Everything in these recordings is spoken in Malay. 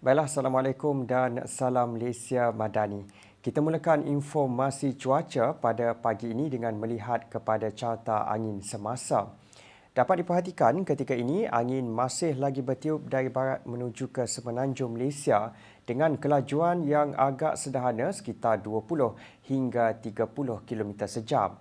Baiklah, Assalamualaikum dan salam Malaysia Madani. Kita mulakan informasi cuaca pada pagi ini dengan melihat kepada carta angin semasa. Dapat diperhatikan ketika ini angin masih lagi bertiup dari barat menuju ke semenanjung Malaysia dengan kelajuan yang agak sederhana sekitar 20 hingga 30 km sejam.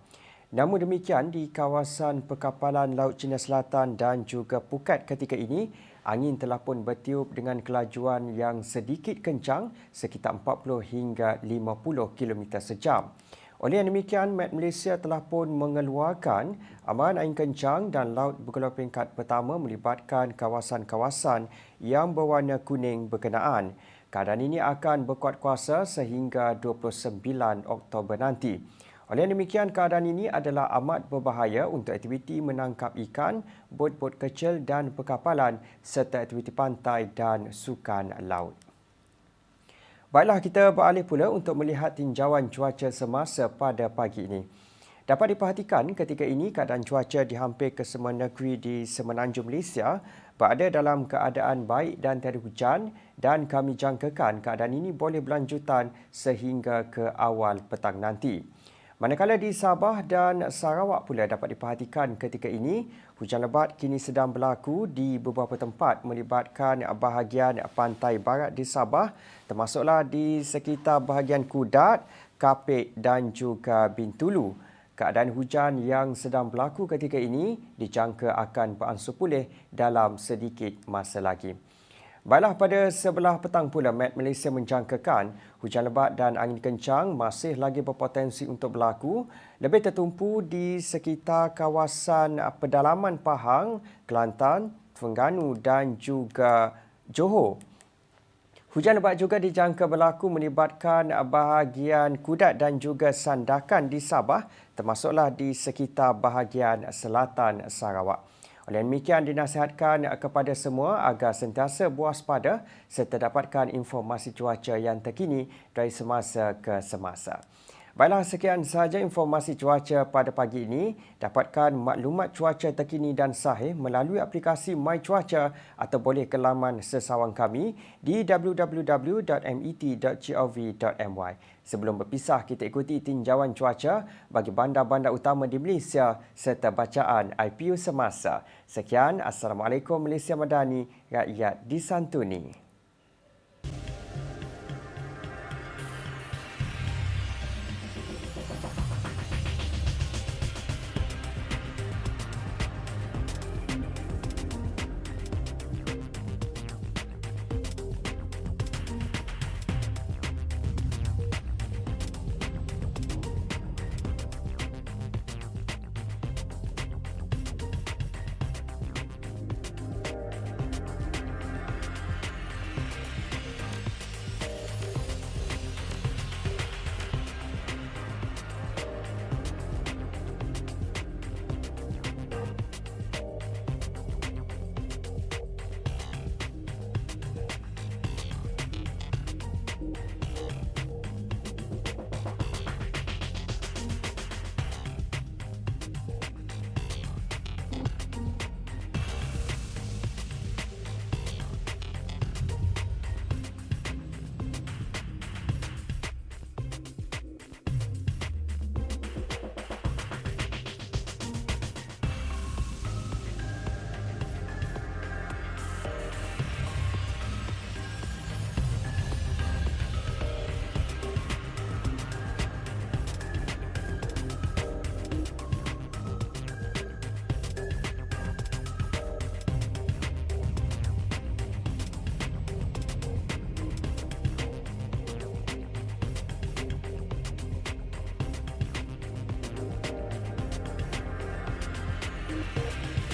Namun demikian, di kawasan perkapalan Laut Cina Selatan dan juga Phuket ketika ini, angin telah pun bertiup dengan kelajuan yang sedikit kencang sekitar 40 hingga 50 km sejam. Oleh demikian, Met Malaysia telah pun mengeluarkan amaran angin kencang dan laut bergelar peringkat pertama melibatkan kawasan-kawasan yang berwarna kuning berkenaan. Keadaan ini akan berkuat kuasa sehingga 29 Oktober nanti. Oleh demikian, keadaan ini adalah amat berbahaya untuk aktiviti menangkap ikan, bot-bot kecil dan perkapalan serta aktiviti pantai dan sukan laut. Baiklah, kita beralih pula untuk melihat tinjauan cuaca semasa pada pagi ini. Dapat diperhatikan ketika ini keadaan cuaca di hampir kesemua negeri di semenanjung Malaysia berada dalam keadaan baik dan tiada hujan dan kami jangkakan keadaan ini boleh berlanjutan sehingga ke awal petang nanti. Manakala di Sabah dan Sarawak pula dapat diperhatikan ketika ini, hujan lebat kini sedang berlaku di beberapa tempat melibatkan bahagian pantai barat di Sabah termasuklah di sekitar bahagian Kudat, Kapit dan juga Bintulu. Keadaan hujan yang sedang berlaku ketika ini dijangka akan beransur pulih dalam sedikit masa lagi. Baiklah pada sebelah petang pula Met Malaysia menjangkakan hujan lebat dan angin kencang masih lagi berpotensi untuk berlaku lebih tertumpu di sekitar kawasan pedalaman Pahang, Kelantan, Terengganu dan juga Johor. Hujan lebat juga dijangka berlaku melibatkan bahagian Kudat dan juga Sandakan di Sabah termasuklah di sekitar bahagian selatan Sarawak. Oleh demikian dinasihatkan kepada semua agar sentiasa pada serta dapatkan informasi cuaca yang terkini dari semasa ke semasa. Baiklah, sekian sahaja informasi cuaca pada pagi ini. Dapatkan maklumat cuaca terkini dan sahih melalui aplikasi My Cuaca atau boleh ke laman sesawang kami di www.met.gov.my. Sebelum berpisah, kita ikuti tinjauan cuaca bagi bandar-bandar utama di Malaysia serta bacaan IPU semasa. Sekian, Assalamualaikum Malaysia Madani, rakyat disantuni.